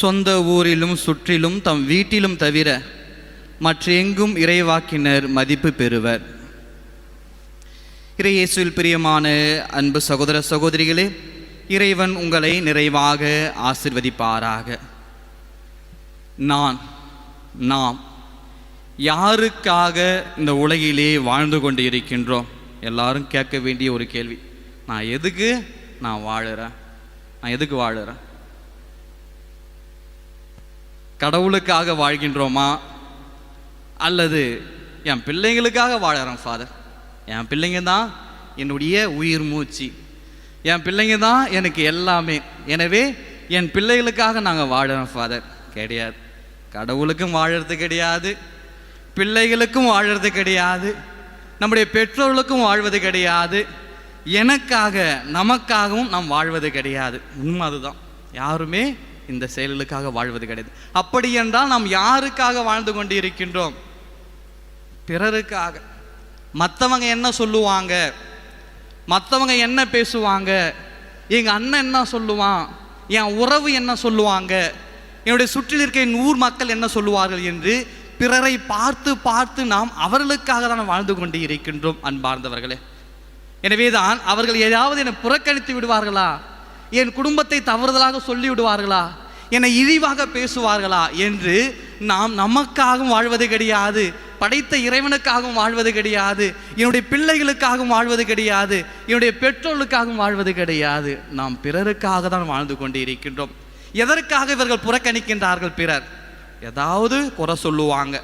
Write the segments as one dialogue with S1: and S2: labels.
S1: சொந்த ஊரிலும் சுற்றிலும் தம் வீட்டிலும் தவிர மற்ற எங்கும் இறைவாக்கினர் மதிப்பு பெறுவர். இறையேசுவில் பிரியமான அன்பு சகோதர சகோதரிகளே இறைவன் உங்களை நிறைவாக ஆசிர்வதிப்பாராக. நான் நாம் யாருக்காக இந்த உலகிலே வாழ்ந்து கொண்டு இருக்கின்றோம் எல்லாரும் கேட்க வேண்டிய ஒரு கேள்வி. நான் எதுக்கு நான் வாழுறேன்? நான் எதுக்கு வாழுறேன்? கடவுளுக்காக வாழ்கின்றோமா? அல்லது என் பிள்ளைங்களுக்காக வாழறோம் ஃபாதர் என் பிள்ளைங்க தான் என்னுடைய உயிர் மூச்சு. என் பிள்ளைங்க தான் எனக்கு எல்லாமே. எனவே என் பிள்ளைகளுக்காக நாங்கள் வாழறோம் ஃபாதர் கிடையாது. கடவுளுக்கும் வாழறது கிடையாது. பிள்ளைகளுக்கும் வாழறது கிடையாது. நம்முடைய பெற்றோர்களுக்கும் வாழ்வது கிடையாது. எனக்காக நமக்காகவும் நாம் வாழ்வது கிடையாது. உண்மை அதுதான். யாருமே இந்த செயல்களுக்காக வாழ்வது கிடையாது. அப்படி என்றால் நாம் யாருக்காக வாழ்ந்து கொண்டு இருக்கின்றோம் பிறருக்காக. மற்றவங்க என்ன சொல்லுவாங்க? மற்றவங்க என்ன பேசுவாங்க? எங்கள் அண்ணன் என்ன சொல்லுவான்? என் உறவு என்ன சொல்லுவாங்க? என்னுடைய சுற்றில் இருக்க என் ஊர் மக்கள் என்ன சொல்லுவார்கள் என்று பிறரை பார்த்து பார்த்து நாம் அவர்களுக்காக தான் வாழ்ந்து கொண்டு இருக்கின்றோம் அன்பார்ந்தவர்களே. எனவேதான் அவர்கள் ஏதாவது என்னை புறக்கணித்து விடுவார்களா? என் குடும்பத்தை தவறுதலாக சொல்லிவிடுவார்களா? என்னை இழிவாக பேசுவார்களா? என்று நாம் நமக்காகவும் வாழ்வது கிடையாது. படைத்த இறைவனுக்காகவும் வாழ்வது கிடையாது. என்னுடைய பிள்ளைகளுக்காகவும் வாழ்வது கிடையாது. என்னுடைய பெற்றோர்களுக்காகவும் வாழ்வது கிடையாது. நாம் பிறருக்காக தான் வாழ்ந்து கொண்டு இருக்கின்றோம். எதற்காக இவர்கள் புறக்கணிக்கின்றார்கள் பிறர்? ஏதாவது குறை சொல்லுவாங்க.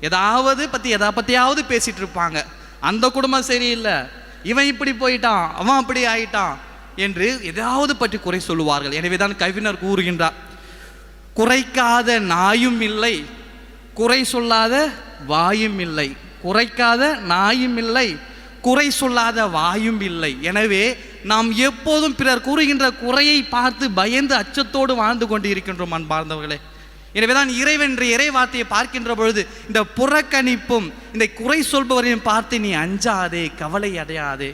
S1: ஏதாவது பற்றி எதை பற்றியாவது பேசிகிட்டு இருப்பாங்க. அந்த குடும்பம் சரியில்லை. இவன் இப்படி போயிட்டான் அவன் அப்படி ஆயிட்டான். என்று ஏதாவது பற்றி குறை சொல்லுவார்கள். எனவே தான் கவிஞர் கூறுகின்றார் குறைக்காத நாயும் இல்லை குறை சொல்லாத வாயும் இல்லை குறைக்காத நாயும் இல்லை குறை சொல்லாத வாயும் இல்லை. எனவே நாம் எப்போதும் பிறர் கூறுகின்ற குறையை பார்த்து பயந்து அச்சத்தோடு வாழ்ந்து கொண்டு இருக்கின்றோம் அன்பார்ந்தவர்களே. எனவேதான் இறைவன் இறை வார்த்தையை பார்க்கின்ற பொழுது இந்த புறக்கணிப்பும் இந்த குறை சொல்பவரையும் பார்த்து நீ அஞ்சாதே கவலை அடையாதே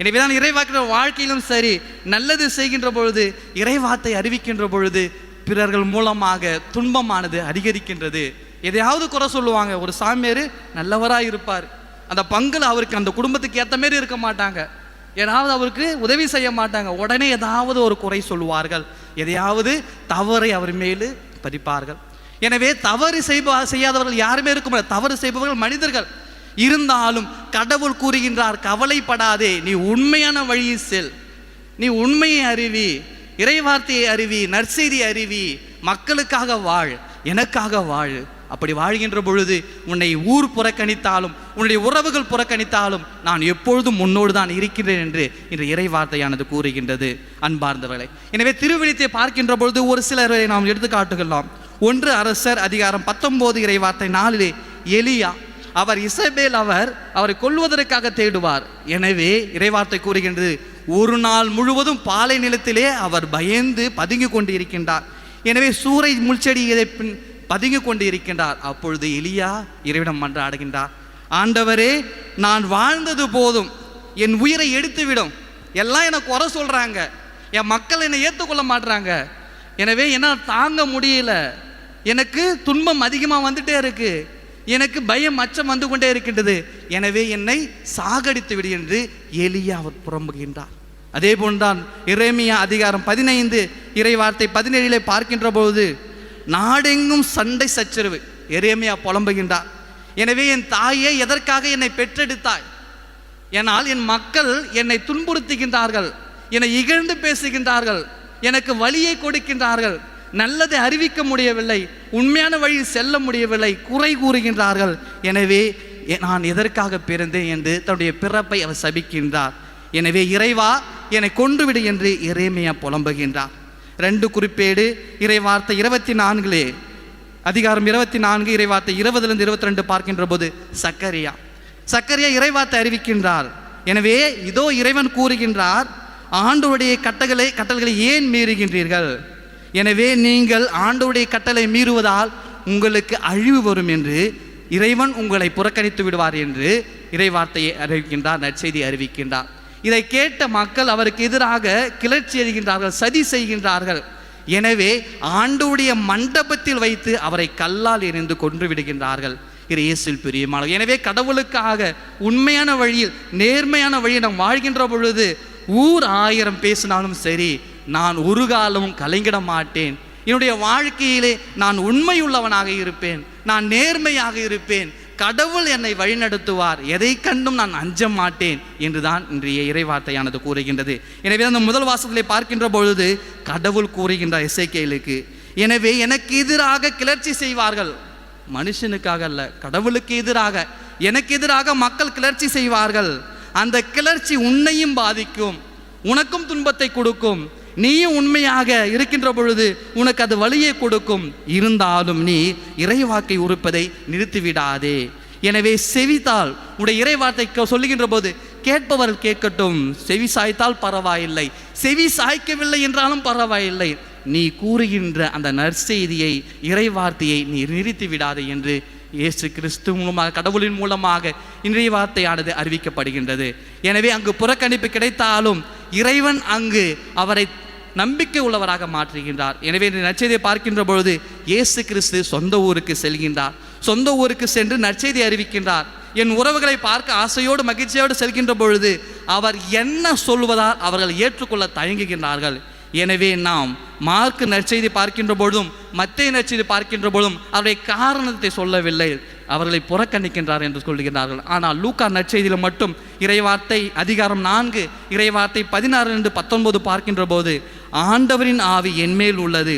S1: எனவே தான் இறைவாக்கிற வாழ்க்கையிலும் சரி நல்லது செய்கின்ற பொழுது இறைவார்த்தை அறிவிக்கின்ற பொழுது பிறர்கள் மூலமாக துன்பமானது அதிகரிக்கின்றது. எதையாவது குறை சொல்லுவாங்க ஒரு சாமியார் நல்லவராக இருப்பார். அந்த பங்கில் அவருக்கு அந்த குடும்பத்துக்கு ஏற்ற மாரி இருக்க மாட்டாங்க. ஏதாவது அவருக்கு உதவி செய்ய மாட்டாங்க. உடனே ஏதாவது ஒரு குறை சொல்லுவார்கள். எதையாவது தவறை அவர் மேலு பதிப்பார்கள். எனவே தவறு செய்ப செய்யாதவர்கள் யாருமே இருக்க முடியாது. தவறு செய்பவர்கள் மனிதர்கள். இருந்தாலும் கடவுள் கூறுகின்றார் கவலைப்படாதே நீ உண்மையான வழியில் செல். நீ உண்மையை அறிவி இறைவார்த்தையை அறிவி நற்செய்தி அறிவி மக்களுக்காக வாழ் எனக்காக வாழ். அப்படி வாழ்கின்ற பொழுது உன்னை ஊர் புறக்கணித்தாலும் உன்னுடைய உறவுகள் புறக்கணித்தாலும் நான் எப்பொழுதும் முன்னோடு தான் இருக்கின்றேன் என்று இன்று இறைவார்த்தையானது கூறுகின்றது. அன்பார்ந்தவர்களை எனவே திருவிழித்தை பார்க்கின்ற பொழுது ஒரு சிலரை நாம் எடுத்துக்காட்டுகலாம் ஒன்று அரசர் அதிகாரம் பத்தொம்போது இறைவார்த்தை நாளிலே எலியா அவர் இசைபேல் அவர் அவரை கொல்வதற்காக தேடுவார். எனவே இறைவார்த்தை கூறுகின்றது ஒரு நாள் முழுவதும் பாலை நிலத்திலே அவர் பயந்து பதுங்கி கொண்டு இருக்கின்றார் எனவே சூறை முள்செடியை பின் பதுங்கி கொண்டு இருக்கின்றார் அப்பொழுது எலியா இறைவிடம் மன்றாடுகின்றார் ஆண்டவரே நான் வாழ்ந்தது போதும். என் உயிரை எடுத்துவிடும். எல்லாம் எனக்கு குறை சொல்கிறாங்க என் மக்கள் என்னை ஏற்றுக்கொள்ள மாட்டுறாங்க எனவே என்னால் தாங்க முடியல. எனக்கு துன்பம் அதிகமாக வந்துட்டே இருக்குது எனக்கு பயம் அச்சம் வந்து கொண்டே இருக்கின்றது. எனவே என்னை சாகடித்து விடு என்று எலியா அவர் புறம்புகின்றார். அதே போன்றான் இறைமையா அதிகாரம் பதினைந்து இறைவார்த்தை பதினேழிலே பார்க்கின்ற பொழுது நாடெங்கும் சண்டை சச்சரவு. எரேமியா புலம்புகின்றார். எனவே என் தாயே எதற்காக என்னை பெற்றெடுத்தாய்? ஏனால் என் மக்கள் என்னை துன்புறுத்துகின்றார்கள். என்னை இகழ்ந்து பேசுகின்றார்கள். எனக்கு வழியை கொடுக்கின்றார்கள். நல்லதை அறிவிக்க முடியவில்லை உண்மையான வழியில் செல்ல முடியவில்லை குறை கூறுகின்றார்கள். எனவே நான் எதற்காக பிறந்தேன் என்று தன்னுடைய பிறப்பை அவர் சபிக்கின்றார். எனவே இறைவா என்னை கொன்றுவிடு என்று இறைமையா புலம்புகின்றார். ரெண்டு குறிப்பேடு இறைவார்த்தை இருபத்தி நான்கிலே அதிகாரம் இருபத்தி நான்கு இறைவார்த்தை இருபதுலேருந்து இருபத்தி ரெண்டு பார்க்கின்ற போது சக்கரியா. சக்கரியா இறைவார்த்தை அறிவிக்கின்றார். எனவே இதோ இறைவன் கூறுகின்றார் ஆண்டவருடைய கட்டளை கட்டளைகளை ஏன் மீறுகின்றீர்கள்? எனவே நீங்கள் ஆண்டவருடைய கட்டளை மீறுவதால் உங்களுக்கு அழிவு வரும் என்று இறைவன் உங்களை புறக்கணித்து விடுவார் என்று இறைவார்த்தையை அறிவிக்கின்றார் நற்செய்தி அறிவிக்கின்றார். இதை கேட்ட மக்கள் அவருக்கு எதிராக கிளர்ச்சி எழுகின்றார்கள் சதி செய்கின்றார்கள். எனவே ஆண்டுடைய மண்டபத்தில் வைத்து அவரை கல்லால் எறிந்து கொன்று விடுகின்றார்கள். இது இயேசுவில் பிரியமான எனவே கடவுளுக்காக உண்மையான வழியில் நேர்மையான வழியில் நாம் வாழ்கின்ற பொழுது ஊர் ஆயிரம் பேசினாலும் சரி நான் ஒரு காலமும் கலைங்கிட மாட்டேன். என்னுடைய வாழ்க்கையிலே நான் உண்மையுள்ளவனாக இருப்பேன். நான் நேர்மையாக இருப்பேன். கடவுள் என்னை வழிநடத்துவார். எதை கண்டும் நான் அஞ்ச மாட்டேன் என்றுதான் இன்றைய இறைவார்த்தையானது கூறுகின்றது. எனவே அந்த முதல் வாசத்திலே பார்க்கின்ற பொழுது கடவுள் கூறுகின்ற இசைக்கையிலுக்கு எனவே எனக்கு எதிராக கிளர்ச்சி செய்வார்கள். மனுஷனுக்காக அல்ல கடவுளுக்கு எதிராக. எனக்கு எதிராக மக்கள் கிளர்ச்சி செய்வார்கள். அந்த கிளர்ச்சி உன்னையும் பாதிக்கும். உனக்கும் துன்பத்தை கொடுக்கும். நீயும் உண்மையாக இருக்கின்ற பொழுது உனக்கு அது வழியை கொடுக்கும். இருந்தாலும் நீ இறைவாக்கை உறுப்பதை நிறுத்திவிடாதே. எனவே செவித்தால் உடைய இறைவார்த்தை க- சொல்லுகின்ற போது கேட்பவர் கேட்கட்டும். செவி சாய்த்தால் பரவாயில்லை. செவி சாய்க்கவில்லை என்றாலும் பரவாயில்லை. நீ கூறுகின்ற அந்த நற்செய்தியை இறைவார்த்தையை நீ நிறுத்தி விடாதே என்று இயேசு கிறிஸ்து மூலமாக கடவுளின் மூலமாக இன்றைய வார்த்தையானது அறிவிக்கப்படுகின்றது. எனவே அங்கு புறக்கணிப்பு கிடைத்தாலும் இறைவன் அங்கு அவரை நம்பிக்கை உள்ளவராக மாற்றுகின்றார். எனவே இந்த நற்செய்தியை பார்க்கின்ற பொழுது இயேசு கிறிஸ்து சொந்த ஊருக்கு செல்கின்றார். சொந்த ஊருக்கு சென்று நற்செய்தி அறிவிக்கின்றார். என் உறவுகளை பார்க்க ஆசையோடு மகிழ்ச்சியோடு செல்கின்ற பொழுது அவர் என்ன சொல்வதால் அவர்கள் ஏற்றுக்கொள்ள தயங்குகின்றார்கள். எனவே நாம் மார்க்கு நற்செய்தி பார்க்கின்ற பொழுதும் மத்திய நற்செய்தி பார்க்கின்ற பொழுதும் அவருடைய காரணத்தை சொல்லவில்லை. அவர்களை புறக்கணிக்கின்றார் என்று சொல்லுகிறார்கள் ஆனால் லூக்கா நற்செய்தியில் மட்டும் இறைவார்த்தை அதிகாரம் நான்கு இறைவார்த்தை பதினாறு என்று பத்தொன்பது பார்க்கின்ற போது ஆண்டவரின் ஆவி என்மேல் உள்ளது.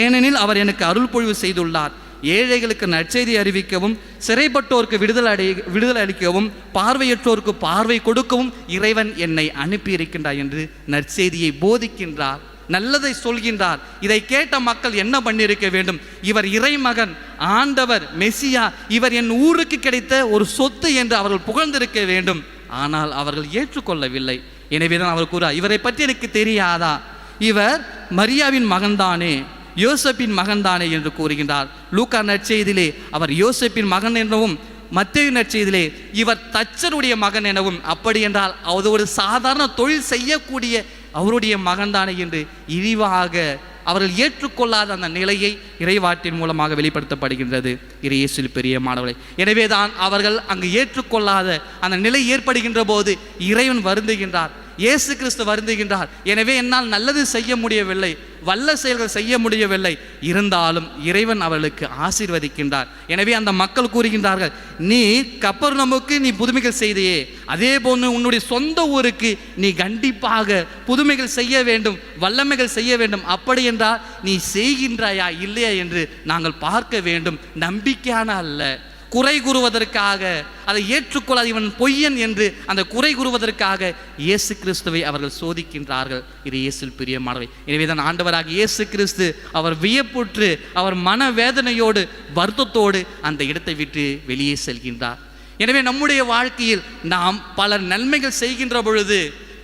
S1: ஏனெனில் அவர் எனக்கு அருள் பொழிவு செய்துள்ளார். ஏழைகளுக்கு நற்செய்தி அறிவிக்கவும் சிறைப்பட்டோருக்கு விடுதலை அடை விடுதலை அளிக்கவும் பார்வையற்றோருக்கு பார்வை கொடுக்கவும் இறைவன் என்னை அனுப்பியிருக்கின்றார் என்று நற்செய்தியை போதிக்கின்றார். நல்லதை சொல்கின்றார். இதை கேட்ட மக்கள் என்ன பண்ணியிருக்க வேண்டும்? இவர் இறைமகன் ஆண்டவர் மெசியா இவர் என் ஊருக்கு கிடைத்த ஒரு சொத்து என்று அவர்கள் புகழ்ந்திருக்க வேண்டும். ஆனால் அவர்கள் ஏற்றுக்கொள்ளவில்லை. எனவேதான் அவர் கூறார் இவரை பற்றி எனக்கு தெரியாதா? இவர் மரியாவின் மகன்தானே யோசப்பின் மகன்தானே என்று கூறுகின்றார். லூக்கா நற்செய்திலே அவர் யோசப்பின் மகன் எனவும் மத்திய நற்செய்திலே இவர் தச்சருடைய மகன் எனவும் அப்படி என்றால் அது ஒரு சாதாரண தொழில் செய்யக்கூடிய அவருடைய மகன்தானே என்று இழிவாக அவர்கள் ஏற்றுக்கொள்ளாத அந்த நிலையை இறைவாட்டின் மூலமாக வெளிப்படுத்தப்படுகின்றது. இறையேசில் பெரிய மாணவர்களை எனவே தான் அவர்கள் அங்கு ஏற்றுக்கொள்ளாத அந்த நிலை ஏற்படுகின்ற போது இறைவன் வருந்துகின்றார். இயேசு கிறிஸ்து வருந்துகின்றார். எனவே என்னால் நல்லது செய்ய முடியவில்லை வல்ல செயல்கள் செய்ய முடியவில்லை. இருந்தாலும் இறைவன் அவர்களுக்கு ஆசீர்வதிக்கின்றார். எனவே அந்த மக்கள் கூறுகின்றார்கள் நீ கப்பர்நமுக்கு நீ புதுமைகள் செய்தையே. அதே போன்று உன்னுடைய சொந்த ஊருக்கு நீ கண்டிப்பாக புதுமைகள் செய்ய வேண்டும் வல்லமைகள் செய்ய வேண்டும். அப்படி என்றால் நீ செய்கின்றாயா இல்லையா என்று நாங்கள் பார்க்க வேண்டும். நம்பிக்கையான அல்ல. குறை கூறுவதற்காக அதை ஏற்றுக்கொள்ளாத இவன் பொய்யன் என்று அந்த குறை கூறுவதற்காக இயேசு கிறிஸ்துவை அவர்கள் சோதிக்கின்றார்கள். இது இயேசில் பிரியமானவை எனவே தான் ஆண்டவராக இயேசு கிறிஸ்து அவர் வியப்புற்று அவர் மனவேதனையோடு வருத்தத்தோடு அந்த இடத்தை விட்டு வெளியே செல்கின்றார். எனவே நம்முடைய வாழ்க்கையில் நாம் பல நன்மைகள் செய்கின்ற பொழுது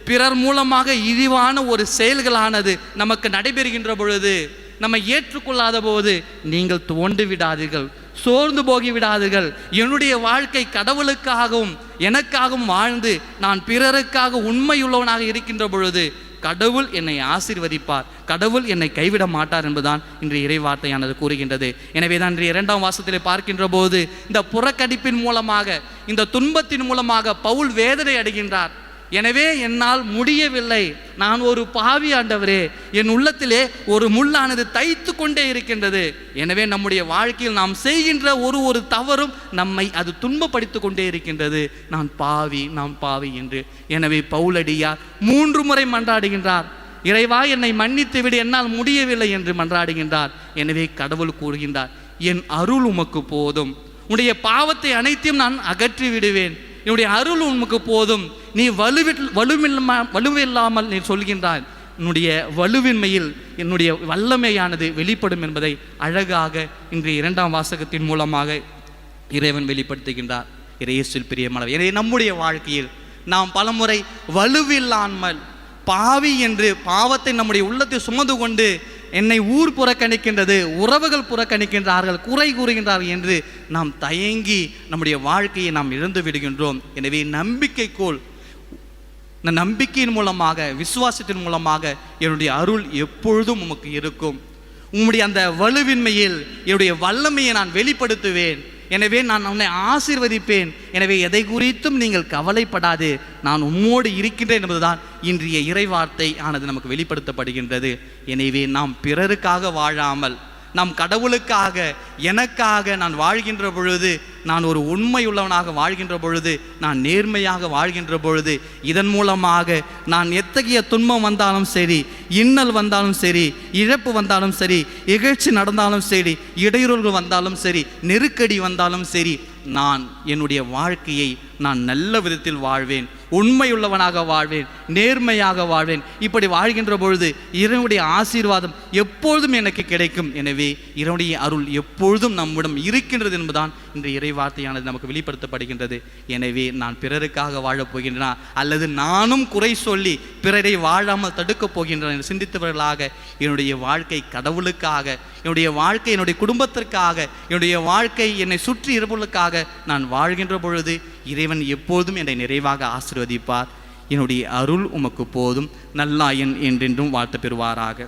S1: பிறர் மூலமாக இழிவான ஒரு செயல்களானது நமக்கு நடைபெறுகின்ற பொழுது நம்மை ஏற்றுக்கொள்ளாத போது நீங்கள் தோண்டு விடாதீர்கள் சோர்ந்து போகிவிடாதீர்கள். என்னுடைய வாழ்க்கை கடவுளுக்காகவும் எனக்காகவும் வாழ்ந்து நான் பிறருக்காக உண்மையுள்ளவனாக இருக்கின்ற பொழுது கடவுள் என்னை ஆசீர்வதிப்பார். கடவுள் என்னை கைவிட மாட்டார் என்பதுதான் இன்றைய இறைவார்த்தையானது கூறுகின்றது. எனவே தான் இன்றைய இரண்டாம் வாசத்தில் பார்க்கின்ற போது இந்த புறக்கணிப்பின் மூலமாக இந்த துன்பத்தின் மூலமாக பவுல் வேதனை அடைகின்றார். எனவே என்னால் முடியவில்லை. நான் ஒரு பாவி ஆண்டவரே. என் உள்ளத்திலே ஒரு முள்ளானது தைத்து கொண்டே இருக்கின்றது. எனவே நம்முடைய வாழ்க்கையில் நாம் செய்கின்ற ஒரு ஒரு தவறும் நம்மை அது துன்பப்படுத்தி கொண்டே இருக்கின்றது. நான் பாவி நான் பாவி என்று. எனவே பவுலடியார் மூன்று முறை மன்றாடுகின்றார். இறைவா என்னை மன்னித்து விடு என்னால் முடியவில்லை என்று மன்றாடுகின்றார். எனவே கடவுள் கூறுகின்றார் என் அருள் உமக்கு போதும். உன்னுடைய பாவத்தை அனைத்தையும் நான் அகற்றி விடுவேன் என்னுடைய அருள் உமக்கு போதும். நீ வலுவில் வலுவில்லா வலுவில்லாமல் நீ சொல்கின்றாய். என்னுடைய வலுவின்மையில் என்னுடைய வல்லமையானது வெளிப்படும் என்பதை அழகாக இன்றைய இரண்டாம் வாசகத்தின் மூலமாக இறைவன் வெளிப்படுத்துகின்றார். இறையேசில் பிரியமானவர் எனவே நம்முடைய வாழ்க்கையில் நாம் பலமுறை வலுவில்லாமல் பாவி என்று பாவத்தை நம்முடைய உள்ளத்தை சுமந்து கொண்டு என்னை ஊர் புறக்கணிக்கின்றது உறவுகள் புறக்கணிக்கின்றார்கள் குறை கூறுகின்றார்கள் என்று நாம் தயங்கி நம்முடைய வாழ்க்கையை நாம் இழந்து விடுகின்றோம். எனவே நம்பிக்கைக்கோள் இந்த நம்பிக்கையின் மூலமாக விசுவாசத்தின் மூலமாக என்னுடைய அருள் எப்பொழுதும் உமக்கு இருக்கும். உம்முடைய அந்த வலுவின்மையில் என்னுடைய வல்லமையை நான் வெளிப்படுத்துவேன். எனவே நான் உன்னை ஆசீர்வதிப்பேன். எனவே எதை குறித்தும் நீங்கள் கவலைப்படாது. நான் உம்மோடு இருக்கின்றேன் என்பதுதான் இன்றைய இறைவார்த்தை ஆனது நமக்கு வெளிப்படுத்தப்படுகின்றது. எனவே நாம் பிறருக்காக வாழாமல் நாம் கடவுளுக்காக எனக்காக நான் வாழ்கின்ற பொழுது நான் ஒரு உண்மையுள்ளவனாக வாழ்கின்ற பொழுது நான் நேர்மையாக வாழ்கின்ற பொழுது இதன் மூலமாக நான் எத்தகைய துன்பம் வந்தாலும் சரி இன்னல் வந்தாலும் சரி இழப்பு வந்தாலும் சரி இகழ்ச்சி நடந்தாலும் சரி இடையூறுகள் வந்தாலும் சரி நெருக்கடி வந்தாலும் சரி நான் என்னுடைய வாழ்க்கையை நான் நல்ல விதத்தில் வாழ்வேன். உண்மையுள்ளவனாக வாழ்வேன் நேர்மையாக வாழ்வேன். இப்படி வாழ்கின்ற பொழுது இறைவனுடைய ஆசீர்வாதம் எப்பொழுதும் எனக்கு கிடைக்கும். எனவே இறைவனுடைய அருள் எப்பொழுதும் நம்மிடம் இருக்கின்றது என்பதுதான் இந்த இறை வார்த்தையானது நமக்கு வெளிப்படுத்தப்படுகின்றது. எனவே நான் பிறருக்காக வாழப் போகின்றனா? அல்லது நானும் குறை சொல்லி பிறரை வாழாமல் தடுக்கப் போகின்றன என்று சிந்தித்தவர்களாக என்னுடைய வாழ்க்கை கடவுளுக்காக என்னுடைய வாழ்க்கை என்னுடைய குடும்பத்திற்காக என்னுடைய வாழ்க்கை என்னை சுற்றி இருப்பவர்களுக்காக நான் வாழ்கின்ற பொழுது இறைவன் எப்போதும் என்னை நிறைவாக ஆசிர்வதிப்பார். என்னுடைய அருள் உமக்கு போதும். நல்லாயன் என்றென்றும் வாழ்த்து பெறுவாராக